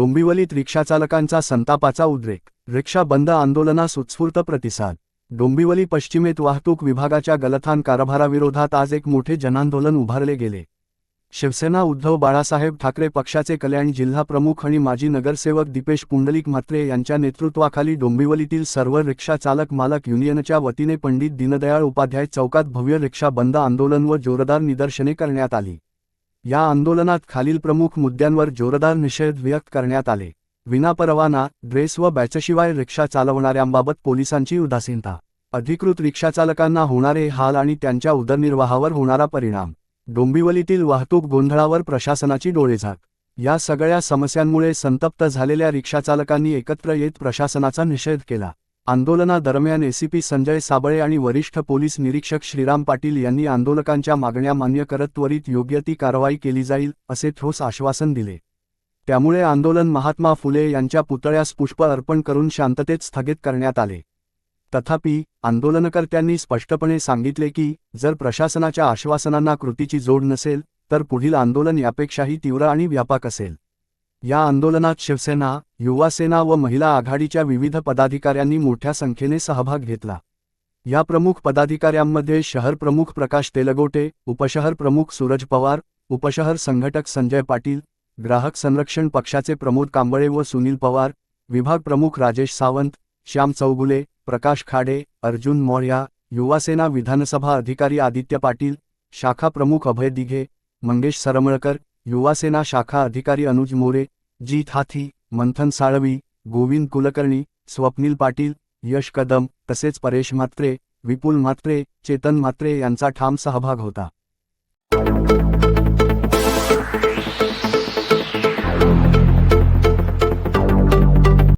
डोंबिवलीत रिक्षाचालकांचा संतापाचा उद्रेक रिक्षा बंद आंदोलनास उत्स्फूर्त प्रतिसाद. डोंबिवली पश्चिमेत वाहतूक विभागाच्या गलथान कारभाराविरोधात आज एक मोठे जनांदोलन उभारले गेले. शिवसेना उद्धव बाळासाहेब ठाकरे पक्षाचे कल्याण जिल्हा प्रमुख आणि माजी नगरसेवक दीपेश पुंडलिक म्हात्रे यांच्या नेतृत्वाखाली डोंबिवलीतील सर्व रिक्षा चालक मालक युनियनच्या वतीने पंडित दीनदयाळ उपाध्याय चौकात भव्य रिक्षा बंद आंदोलन व जोरदार निदर्शने करण्यात आली. या आंदोलनात खालील प्रमुख मुद्द्यांवर जोरदार निषेध व्यक्त करण्यात आले. विनापरवाना ड्रेस व बॅचशिवाय रिक्षा चालवणाऱ्यांबाबत पोलिसांची उदासीनता. अधिकृत रिक्षाचालकांना होणारे हाल आणि त्यांच्या उदरनिर्वाहावर होणारा परिणाम. डोंबिवलीतील वाहतूक गोंधळावर प्रशासनाची डोळेझाक. या सगळ्या समस्यांमुळे संतप्त झालेल्या रिक्षाचालकांनी एकत्र येत प्रशासनाचा निषेध केला. आंदोलनादरम्यान एसीपी संजय साबळे आणि वरिष्ठ पोलीस निरीक्षक श्रीराम पाटील यांनी आंदोलकांच्या मागण्या मान्य करत त्वरित योग्य ती कारवाई केली जाईल असे ठोस आश्वासन दिले. त्यामुळे आंदोलन महात्मा फुले यांच्या पुतळ्यास पुष्प अर्पण करून शांततेत स्थगित करण्यात आले. तथापि आंदोलनकर्त्यांनी स्पष्टपणे सांगितले की जर प्रशासनाच्या आश्वासनांना कृतीची जोड नसेल तर पुढील आंदोलन यापेक्षाही तीव्र आणि व्यापक असेल. या आंदोलनात शिवसेना युवासेना व महिला आघाडीच्या विविध पदाधिकाऱ्यांनी मोठ्या संख्येने सहभाग घेतला. या प्रमुख पदाधिकाऱ्यांमध्ये शहर प्रमुख प्रकाश तेलगोटे उपशहर प्रमुख सूरज पवार उपशहर संघटक संजय पाटील ग्राहक संरक्षण पक्षाचे प्रमोद कांबळे व सुनील पवार विभाग प्रमुख राजेश सावंत श्याम चौगुले प्रकाश खाडे अर्जुन मौर्या युवासेना विधानसभा अधिकारी आदित्य पाटील शाखा प्रमुख अभय दिघे मंगेश सरमळकर युवासेना शाखा अधिकारी अनुज मोरे जीत हाथी मंथन साळवी गोविंद कुलकर्णी स्वप्नील पाटील यश कदम तसेच परेश म्हात्रे विपुल म्हात्रे चेतन म्हात्रे यांचा ठाम सहभाग होता.